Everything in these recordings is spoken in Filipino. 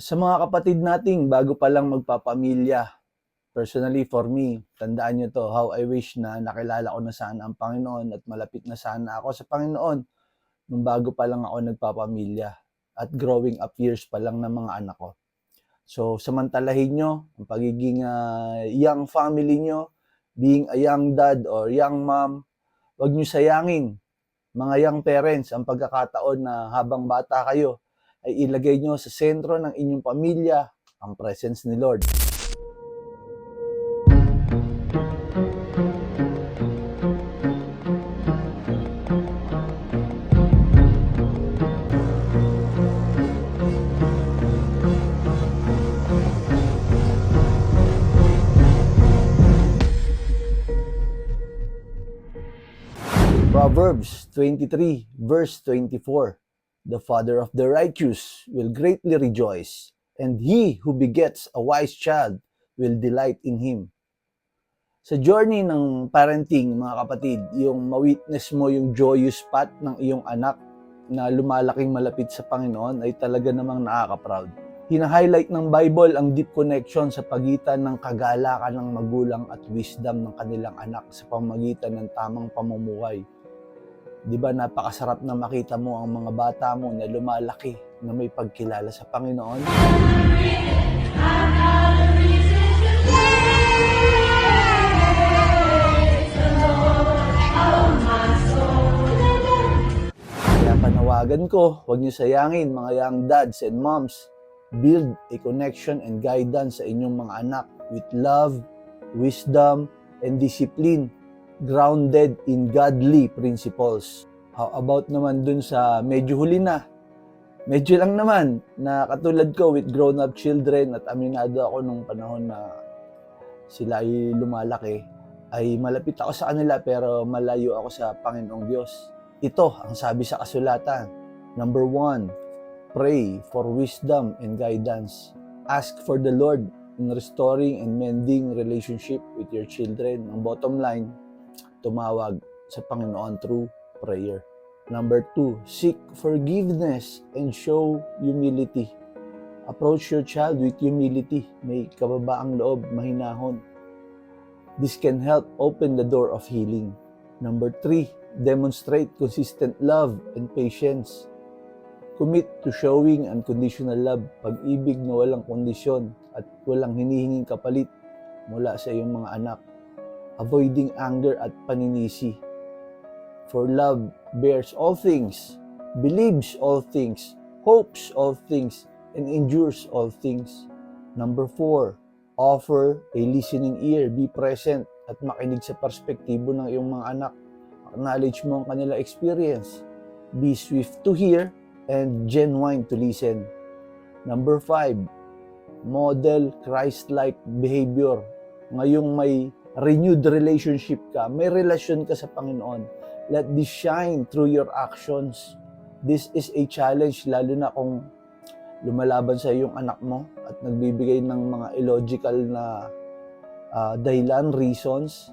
sa mga kapatid nating bago pa lang magpapamilya, personally for me, tandaan nyo to, how I wish na nakilala ko na sana ang Panginoon at malapit na sana ako sa Panginoon nung bago pa lang ako nagpapamilya at growing up years pa lang ng mga anak ko. So, samantalahin nyo ang pagiging ah, young family nyo, being a young dad or young mom, huwag nyo sayangin, mga young parents, ang pagkakataon na habang bata kayo, ay ilagay nyo sa sentro ng inyong pamilya ang presence ni Lord. Proverbs 23 verse 24 The father of the righteous will greatly rejoice, and he who begets a wise child will delight in him. Sa journey ng parenting, mga kapatid, yung ma-witness mo yung joyous path ng iyong anak na lumalaking malapit sa Panginoon ay talaga namang nakaka-proud. Hina-highlight ng Bible ang deep connection sa pagitan ng kagalakan ng magulang at wisdom ng kanilang anak sa pamagitan ng tamang pamumuhay. Di ba napakasarap na makita mo ang mga bata mo na lumalaki na may pagkilala sa Panginoon? Kaya panawagan ko, huwag niyo sayangin mga young dads and moms. Build a connection and guidance sa inyong mga anak with love, wisdom, and discipline grounded in godly principles. How about naman dun sa medyo huli na? Medyo lang naman na katulad ko with grown-up children at aminado ako nung panahon na sila ay lumalaki ay malapit ako sa kanila pero malayo ako sa Panginoong Diyos. Ito ang sabi sa kasulatan. Number one, pray for wisdom and guidance. Ask for the Lord in restoring and mending relationship with your children. Ang bottom line, tumawag sa Panginoon through prayer. Number two, seek forgiveness and show humility. Approach your child with humility. May kababaang loob, mahinahon. This can help open the door of healing. Number three, demonstrate consistent love and patience. Commit to showing unconditional love, pag-ibig na walang kondisyon at walang hinihinging kapalit mula sa iyong mga anak avoiding anger at paninisi. For love bears all things, believes all things, hopes all things, and endures all things. Number four, offer a listening ear, be present at makinig sa perspektibo ng iyong mga anak. Acknowledge mo ang kanila experience. Be swift to hear and genuine to listen. Number five, model Christ-like behavior. Ngayong may renewed relationship ka, may relasyon ka sa Panginoon. Let this shine through your actions. This is a challenge, lalo na kung lumalaban sa iyong anak mo at nagbibigay ng mga illogical na ah, dahilan, reasons.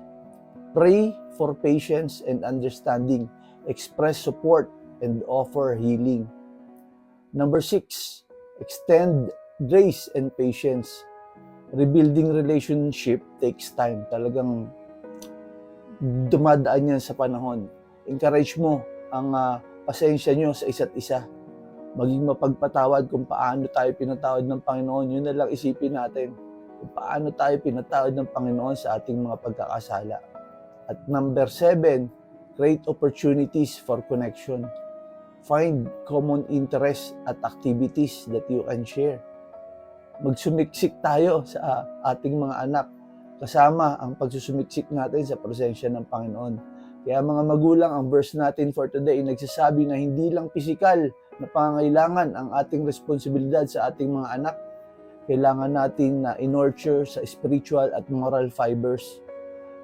Pray for patience and understanding. Express support and offer healing. Number six, extend grace and patience rebuilding relationship takes time. Talagang dumadaan yan sa panahon. Encourage mo ang ah, pasensya nyo sa isa't isa. Maging mapagpatawad kung paano tayo pinatawad ng Panginoon. Yun na lang isipin natin. Kung paano tayo pinatawad ng Panginoon sa ating mga pagkakasala. At number seven, create opportunities for connection. Find common interests at activities that you can share magsumiksik tayo sa ating mga anak kasama ang pagsusumiksik natin sa presensya ng Panginoon. Kaya mga magulang, ang verse natin for today nagsasabi na hindi lang pisikal na pangangailangan ang ating responsibilidad sa ating mga anak. Kailangan natin na in-nurture sa spiritual at moral fibers.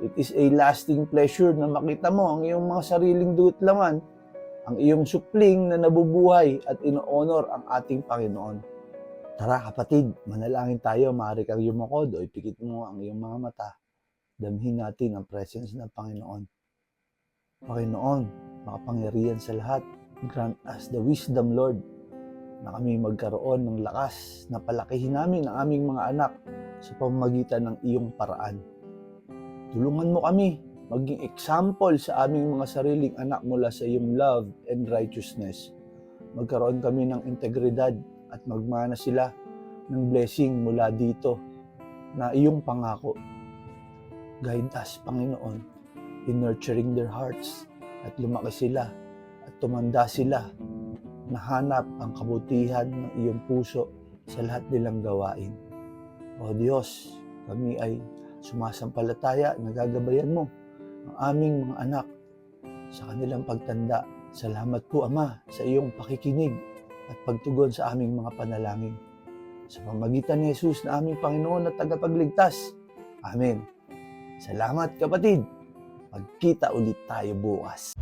It is a lasting pleasure na makita mo ang iyong mga sariling duot laman, ang iyong supling na nabubuhay at ino-honor ang ating Panginoon. Tara kapatid, manalangin tayo, maaari kang yumukod o ipikit mo ang iyong mga mata. Damhin natin ang presence ng Panginoon. Panginoon, makapangyarihan sa lahat, grant us the wisdom, Lord, na kami magkaroon ng lakas na palakihin namin ang aming mga anak sa pamamagitan ng iyong paraan. Tulungan mo kami maging example sa aming mga sariling anak mula sa iyong love and righteousness. Magkaroon kami ng integridad at magmana sila ng blessing mula dito na iyong pangako. Guide us, Panginoon, in nurturing their hearts at lumaki sila at tumanda sila nahanap ang kabutihan ng iyong puso sa lahat nilang gawain. O Diyos, kami ay sumasampalataya, nagagabayan mo ang aming mga anak sa kanilang pagtanda. Salamat po, Ama, sa iyong pakikinig at pagtugon sa aming mga panalangin. Sa pamagitan ni Jesus na aming Panginoon at tagapagligtas. Amen. Salamat kapatid. Magkita ulit tayo bukas.